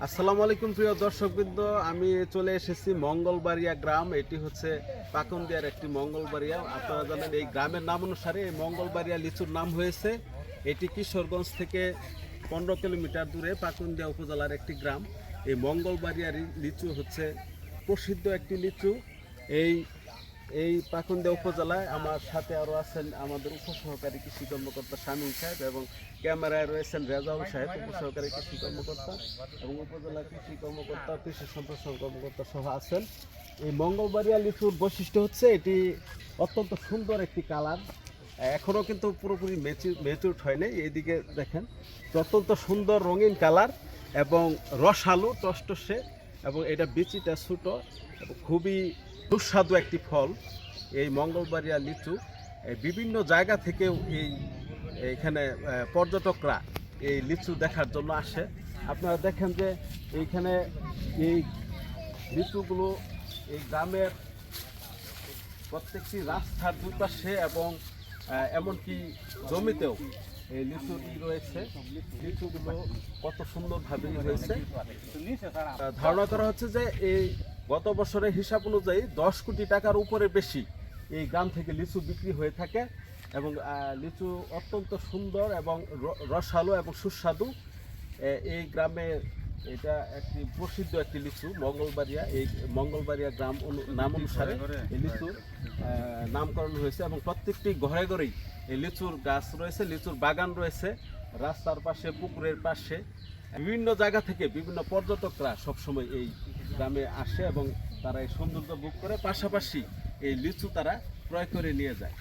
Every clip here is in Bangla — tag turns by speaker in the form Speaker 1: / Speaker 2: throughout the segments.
Speaker 1: আসসালামু আলাইকুম প্রিয় দর্শকবৃন্দ, আমি চলে এসেছি মঙ্গলবাড়িয়া গ্রাম। এটি হচ্ছে পাকুন্দিয়ার একটি মঙ্গলবাড়িয়া। আপনারা জানেন এই গ্রামের নাম অনুসারে এই মঙ্গলবাড়িয়া লিচুর নাম হয়েছে। এটি কিশোরগঞ্জ থেকে পনেরো কিলোমিটার দূরে পাকুন্দিয়া উপজেলার একটি গ্রাম। এই মঙ্গলবাড়িয়া রি- লিচু হচ্ছে প্রসিদ্ধ একটি লিচু। এই এই পাকুন্দিয়া উপজেলায় আমার সাথে আরও আছেন আমাদের উপসহকারী কৃষি কর্মকর্তা শামীম সাহেব এবং ক্যামেরায় রয়েছেন রেজাউল সাহেব, উপসহকারী কৃষি কর্মকর্তা এবং উপজেলা কৃষি কর্মকর্তা, কৃষি সম্প্রসারণ কর্মকর্তা সহ আছেন। এই মঙ্গলবাড়িয়া লিচুর বৈশিষ্ট্য হচ্ছে এটি অত্যন্ত সুন্দর একটি কালার। এখনও কিন্তু পুরোপুরি মেচুর হয়নি এইদিকে দেখেন। অত্যন্ত সুন্দর রঙিন কালার এবং রসালো, টসটসে এবং এটা বিচিটা ছোটো খুবই সুস্বাদু একটি ফল এই মঙ্গলবাড়িয়া লিচু বিভিন্ন জায়গা থেকেও এই এইখানে আহ, পর্যটকরা এই লিচু দেখার জন্য আসে। আপনারা দেখেন যে এইখানে এই লিচুগুলো এই গ্রামের প্রত্যেকটি রাস্তার দুপাশে এবং এমনকি জমিতেও এই লিচুটি রয়েছে। লিচুগুলো কত সুন্দরভাবে আহ, ধারণা করা হচ্ছে যে এই গত বছরের হিসাব অনুযায়ী দশ কোটি টাকার উপরে বেশি এই গ্রাম থেকে লিচু বিক্রি হয়ে থাকে এবং লিচু অত্যন্ত সুন্দর এবং রসালো এবং সুস্বাদু। এই গ্রামে এটা একটি প্রসিদ্ধ একটি লিচু মঙ্গলবাড়িয়া। এই মঙ্গলবাড়িয়া গ্রাম অনু- নাম অনুসারে এই লিচুর আহ, নামকরণ হয়েছে এবং প্রত্যেকটি ঘরে ঘরেই এই লিচুর গাছ রয়েছে লিচুর বাগান রয়েছে। রাস্তার পাশে পুকুরের পাশে বিভিন্ন জায়গা থেকে বিভিন্ন পর্যটকরা সবসময় এই গ্রামে আসে এবং তারা এই সৌন্দর্য ভোগ করে। পাশাপাশি এই লিচু তারা ক্রয় করে নিয়ে যায়।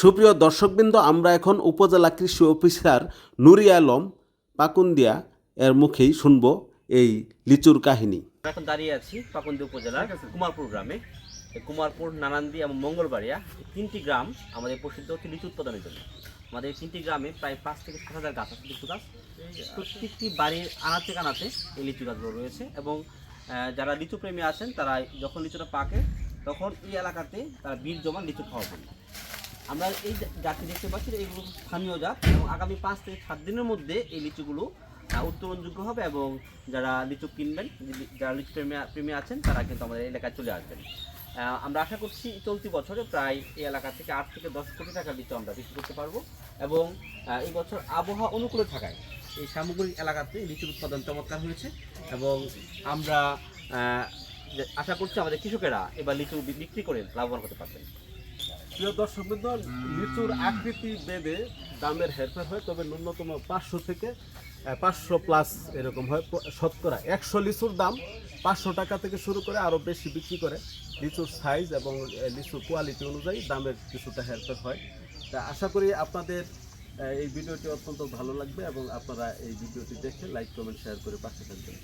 Speaker 1: সুপ্রিয় দর্শকবৃন্দ আমরা এখন উপজেলা কৃষি অফিসার নুরি আলম পাকুন্দিয়া এর মুখেই শুনব এই লিচুর কাহিনী।
Speaker 2: এখন দাঁড়িয়ে আছি পাকুন্দি উপজেলার কুমারপুর গ্রামে। কুমারপুর নানান্দি এবং মঙ্গলবাড়িয়া তিনটি গ্রাম আমাদের প্রসিদ্ধ হচ্ছে লিচু উৎপাদনের জন্য। আমাদের এই তিনটি গ্রামে প্রায় পাঁচ থেকে সাত হাজার গাছ আছে লিচু গাছ। প্রত্যেকটি বাড়ির আনাচে কানাচে এই লিচু গাছগুলো রয়েছে এবং যারা লিচু প্রেমী আছেন তারা যখন লিচুটা পাকে তখন এই এলাকাতে তারা বীজ জমান লিচু খাওয়া জন্য আমরা এই জা- জাতটি দেখতে পাচ্ছি এইগুলো স্থানীয় জাত এবং আগামী পাঁচ থেকে সাত দিনের মধ্যে এই লিচুগুলো আহ, উত্তোলনযোগ্য হবে এবং যারা লিচু কিনবেন যারা লিচু প্রেমী প্রেমী আছেন তারা কিন্তু আমাদের এলাকায় চলে আসবেন। আমরা আশা করছি চলতি বছরে প্রায় এই এলাকা থেকে আট থেকে দশ কোটি টাকা লিচু আমরা বিক্রি করতে পারব এবং এই বছর আবহাওয়া অনুকূলে থাকায় এই সামগ্রিক এলাকাতে লিচুর উৎপাদন চমৎকার হয়েছে। এবং আমরা আশা করছি আমাদের কৃষকেরা এবার লিচু বিক্রি করে লাভবান হতে পারবেন।
Speaker 1: প্রিয় দর্শকবৃন্দ লিচুর আকৃতি বেদে দামের হেরফের হয়, তবে ন্যূনতম পাঁচশো থেকে পাঁচশো প্লাস এরকম হয় শতকরা একশো লিচুর দাম পাঁচশো টাকা থেকে শুরু করে আরও বেশি বিক্রি করে। লিচুর সাইজ এবং লিচুর কোয়ালিটি অনুযায়ী দামের কিছুটা হেরফের হয়। তা আশা করি আপনাদের এই ভিডিওটি অত্যন্ত ভালো লাগবে এবং আপনারা এই ভিডিওটি দেখে লাইক কমেন্ট শেয়ার করে পাশে থাকবেন।